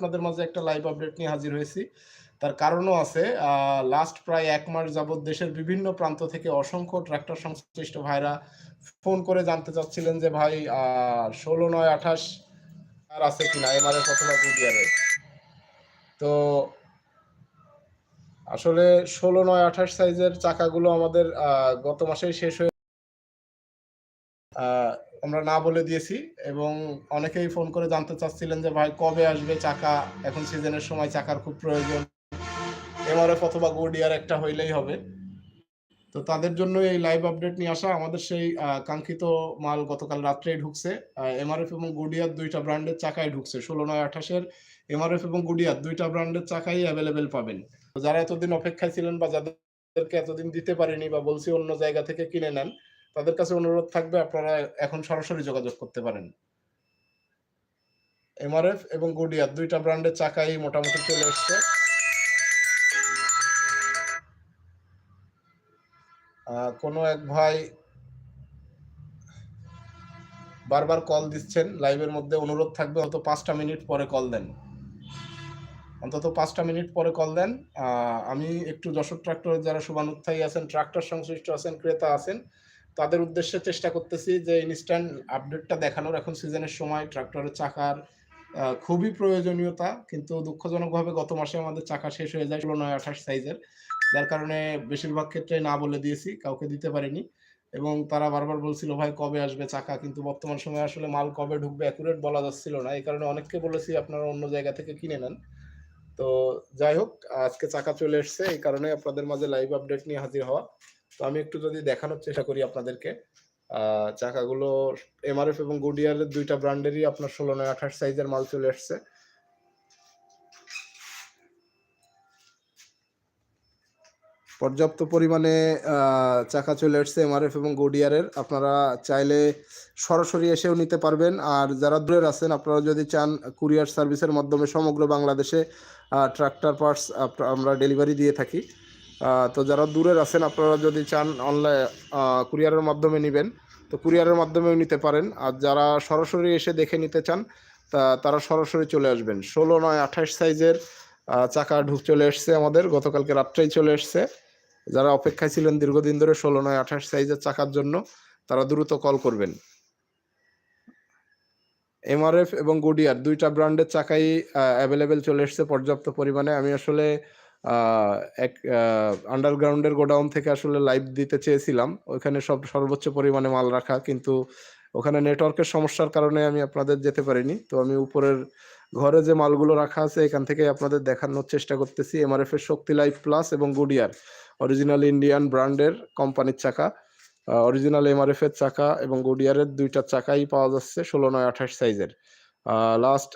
আপনাদের মাঝে একটা লাইভ আপডেট নিয়ে হাজির হয়েছি। তার কারণও আছে লাস্ট প্রায় এক মাস যাবৎ দেশের বিভিন্ন প্রান্ত থেকে অসংখ্য ট্রাক্টর সংশ্লিষ্ট ভাইরা ফোন করে জানতে চাচ্ছিলেন যে ভাই ষোলো নয় আঠাশ আর আছে কিনা? এমআরএফ অথবা গুডিয়ারে তো আসলে ষোলো নয় আঠাশ সাইজের চাকাগুলো আমাদের গত মাসেই শেষ হয়ে আমরা না বলে দিয়েছি এবং অনেকেই ফোন করে জানতে চাচ্ছিলেন যে ভাই কবে আসবে চাকা? এখন সিজনের সময় চাকার খুব প্রয়োজন। এমআরএফ অথবা গোডিয়ার একটা হইলেই হবে। তো তাদের জন্য এই লাইভ আপডেট নিয়ে আসা, আমাদের সেই কাঙ্ক্ষিত মাল গতকাল রাত্রেই ঢুকছে। এমআরএফ এবং গুডিয়ার দুইটা ব্র্যান্ডের চাকাই ঢুকছে। ষোলো নয় আঠাশের এমআরএফ এবং গুডিয়ার দুইটা ব্র্যান্ডের চাকাই অ্যাভেলেবেল পাবেন। যারা এতদিন অপেক্ষায় ছিলেন বা যাদেরকে এতদিন দিতে পারেনি বা বলছি অন্য জায়গা থেকে কিনে নেন তাদের কাছে অনুরোধ থাকবে, আপনারা এখন সরাসরি যোগাযোগ করতে পারেন। এমআরএফ এবং গুডিয়ার দুইটা ব্র্যান্ডের চাকাই মোটামুটি চলে এসছে। কোনো এক ভাই বারবার কল দিচ্ছেন, লাইভের মধ্যে অনুরোধ থাকবে হয়তো পাঁচটা মিনিট পরে কল দেন। অন্তত পাঁচটা মিনিট পরে কল দেন। আমি একটু যশোর ট্রাক্টরের যারা শুভানুত্থায়ী আছেন, ট্রাক্টর সংশ্লিষ্ট আছেন, ক্রেতা আছেন তাদের উদ্দেশ্যে চেষ্টা করতেছি যে ইনস্ট্যান্ট আপডেটটা দেখানোর। এখন সিজনের সময় ট্রাক্টরের চাকার খুবই প্রয়োজনীয়তা, কিন্তু দুঃখজনকভাবে গত মাসে আমাদের চাকা শেষ হয়ে যায় ষোলো, নয়, আঠাশ সাইজের যার কারণে বেশিরভাগ ক্ষেত্রে না বলে দিয়েছি, কাউকে দিতে পারিনি। এবং তারা বারবার বলছিল, ভাই, কবে আসবে চাকা? কিন্তু বর্তমান সময়ে আসলে মাল কবে ঢুকবে অ্যাকুরেট বলা যাচ্ছিল না। এই কারণে অনেককে বলেছি, আপনারা অন্য জায়গা থেকে কিনে নেন। তো যাই হোক, আজকে চাকা চলে এসছে। এই কারণে আপনাদের মাঝে লাইভ আপডেট নিয়ে হাজির হওয়া। তো আমি একটু যদি দেখানোর চেষ্টা করি আপনাদেরকে চাকাগুলো এমআরএফ এবং গুডিয়ারের দুইটা ব্র্যান্ডেরই আপনার ষোলো নয়, আঠাশ সাইজের মাল চলে এসছে পর্যাপ্ত পরিমাণে চাকা চলে এসছে এমআরএফ এবং গোডিয়ারের আপনারা চাইলে সরাসরি এসেও নিতে পারবেন। আর যারা দূরের আছেন, আপনারা যদি চান কুরিয়ার সার্ভিসের মাধ্যমে সমগ্র বাংলাদেশে ট্রাক্টর পার্টস আমরা ডেলিভারি দিয়ে থাকি। তো যারা দূরের আছেন, আপনারা যদি চান অনলাইন কুরিয়ারের মাধ্যমে নেবেন, তো কুরিয়ারের মাধ্যমেও নিতে পারেন। আর যারা সরাসরি এসে দেখে নিতে চান, তা, তারা সরাসরি চলে আসবেন। ষোলো নয় আঠাশ সাইজের চাকা ঢুক চলে এসছে আমাদের। গতকালকে রাত্রেই চলে এসছে। যারা অপেক্ষায় ছিলেন দীর্ঘদিন ধরে ষোলো নয় আঠাশ সাইজের চাকার জন্য, তারা দ্রুত কল করবেন। এমআরএফ এবং গুডিয়ার দুইটা ব্র্যান্ডের চাকাই অ্যাভেলেবেল চলে এসছে পর্যাপ্ত পরিমাণে। আমি আসলে এক আন্ডারগ্রাউন্ডের গোডাউন থেকে আসলে লাইভ দিতে চেয়েছিলাম। ওইখানে সব সর্বোচ্চ পরিমাণে মাল রাখা, কিন্তু ওখানে নেটওয়ার্কের সমস্যার কারণে আমি আপনাদের যেতে পারিনি। তো আমি উপরের ঘরে যে মালগুলো রাখা আছে, এখান থেকে আপনাদের দেখানোর চেষ্টা করতেছি। এমআরএফ এর শক্তি লাইফ প্লাস এবং গুডিয়ার অরিজিনাল ইন্ডিয়ান ব্র্যান্ডের কোম্পানির চাকা। অরিজিনাল এমআরএফ এর চাকা এবং গুডিয়ারের দুইটা চাকাই পাওয়া যাচ্ছে ষোলো, নয়, আঠাশ সাইজের লাস্ট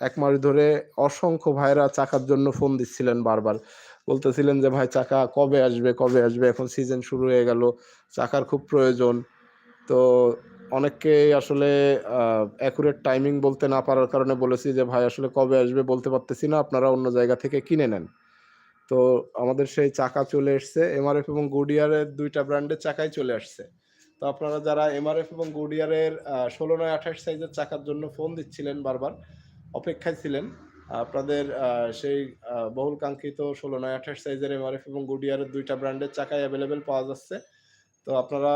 এক মাস ধরে অসংখ্য ভাইরা চাকার জন্য ফোন দিচ্ছিলেন বারবার। বলতেছিলেন যে, ভাই, চাকা কবে আসবে? কবে আসবে? এখন সিজন শুরু হয়ে গেল, চাকার খুব প্রয়োজন। তো অনেককেই আসলে অ্যাকুরেট টাইমিং বলতে না পারার কারণে বলেছি যে, ভাই, আসলে কবে আসবে বলতে পারতেছি না, আপনারা অন্য জায়গা থেকে কিনে নেন। তো আমাদের সেই চাকা চলে এসছে এমআরএফ এবং গুডিয়ারের দুইটা ব্র্যান্ডের চাকাই চলে আসছে। তো আপনারা যারা এমআরএফ এবং গুডিয়ারের ষোলো নয় আঠাশ সাইজের চাকার জন্য ফোন দিচ্ছিলেন বারবার অপেক্ষায় ছিলেন। আপনাদের সেই বহুল কাঙ্ক্ষিত ষোলো নয় আঠাশ সাইজের এমআরএফ এবং গুডিয়ারের দুইটা ব্র্যান্ডের চাকাই অ্যাভেলেবেল পাওয়া যাচ্ছে। তো আপনারা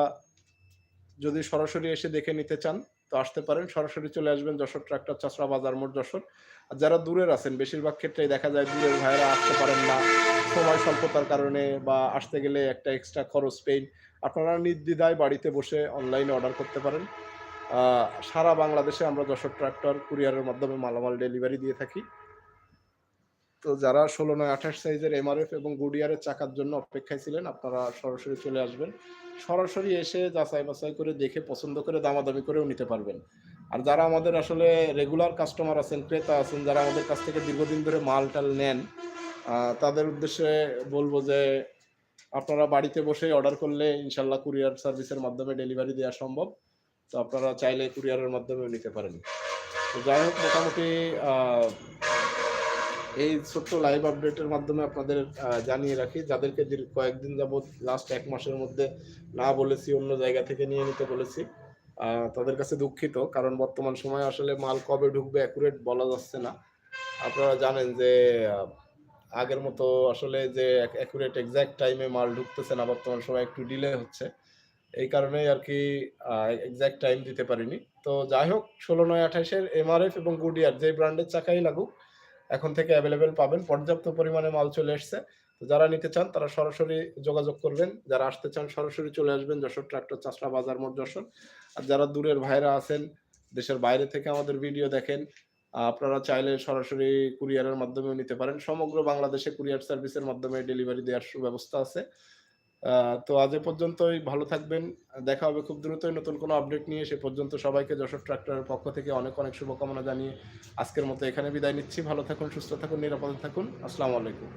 যদি সরাসরি এসে দেখে নিতে চান, তো আসতে পারেন। সরাসরি চলে আসবেন যশোর ট্রাক্টর চাষরা বাজার মোড় যশোর। আর যারা দূরের আছেন, বেশিরভাগ ক্ষেত্রেই দেখা যায় দূরের ভাইয়েরা আসতে পারেন না। সময় স্বল্পতার কারণে বা আসতে গেলে একটা এক্সট্রা খরচ পেইন আপনারা নির্দ্বিধায় বাড়িতে বসে অনলাইনে অর্ডার করতে পারেন। সারা বাংলাদেশে আমরা যশোর ট্রাক্টর কুরিয়ারের মাধ্যমে মালামাল ডেলিভারি দিয়ে থাকি। তো যারা ষোলো নয় আঠাশ সাইজের এমআরএফ এবং গুডিয়ারের চাকার জন্য অপেক্ষায় ছিলেন, আপনারা সরাসরি চলে আসবেন। সরাসরি এসে যাচাই বাছাই করে দেখে পছন্দ করে দামাদামি করেও নিতে পারবেন। আর যারা আমাদের আসলে রেগুলার কাস্টমার আছেন, ক্রেতা আছেন, যারা আমাদের কাছ থেকে দীর্ঘদিন ধরে মাল টাল নেন তাদের উদ্দেশ্যে বলব যে আপনারা বাড়িতে বসে অর্ডার করলে ইনশাল্লাহ কুরিয়ার সার্ভিসের মাধ্যমে ডেলিভারি দেওয়া সম্ভব। তো আপনারা চাইলে কুরিয়ারের মাধ্যমেও নিতে পারেন। তো যাই হোক, মোটামুটি এই ছোট্ট লাইভ আপডেটের মাধ্যমে আপনাদের জানিয়ে রাখি, যাদেরকে কয়েকদিন যাবত লাস্ট এক মাসের মধ্যে না বলেছি, অন্য জায়গা থেকে নিয়ে নিতে বলেছি তাদের কাছে দুঃখিত, কারণ বর্তমান সময়ে আসলে মাল কবে ঢুকবে অ্যাকুরেট বলা যাচ্ছে না। আপনারা জানেন যে আগের মতো আসলে যে অ্যাকুরেট এক্সাক্ট টাইমে মাল ঢুকতেছে না, বর্তমান সময় একটু ডিলে হচ্ছে। এই কারণেই আর কি এক্সাক্ট টাইম দিতে পারিনি। তো যাই হোক, ষোলো, নয়, আঠাশের এমআরএফ এবং গুডিয়ার যে ব্র্যান্ডের চাকাই লাগুক, এখন থেকে অ্যাভেলেবেল পাবেন। পর্যাপ্ত পরিমাণে মাল চলে এসছে। তো যারা নিতে চান, তারা সরাসরি যোগাযোগ করবেন। যারা আসতে চান, সরাসরি চলে আসবেন যশোর ট্রাক্টর চাষরা বাজার মোট যশোর। আর যারা দূরের ভাইরা আছেন, দেশের বাইরে থেকে আমাদের ভিডিও দেখেন আপনারা চাইলে সরাসরি কুরিয়ারের মাধ্যমেও নিতে পারেন। সমগ্র বাংলাদেশে কুরিয়ার সার্ভিসের মাধ্যমে ডেলিভারি দেওয়ার সুব্যবস্থা আছে। তো আজ এ পর্যন্তই, ভালো থাকবেন। দেখা হবে খুব দ্রুতই নতুন কোনো আপডেট নিয়ে। সে পর্যন্ত সবাইকে যশোর ট্রাক্টরের পক্ষ থেকে অনেক অনেক শুভকামনা জানিয়ে আজকের মতো এখানে বিদায় নিচ্ছি। ভালো থাকুন, সুস্থ থাকুন, নিরাপদে থাকুন। আসসালামু আলাইকুম।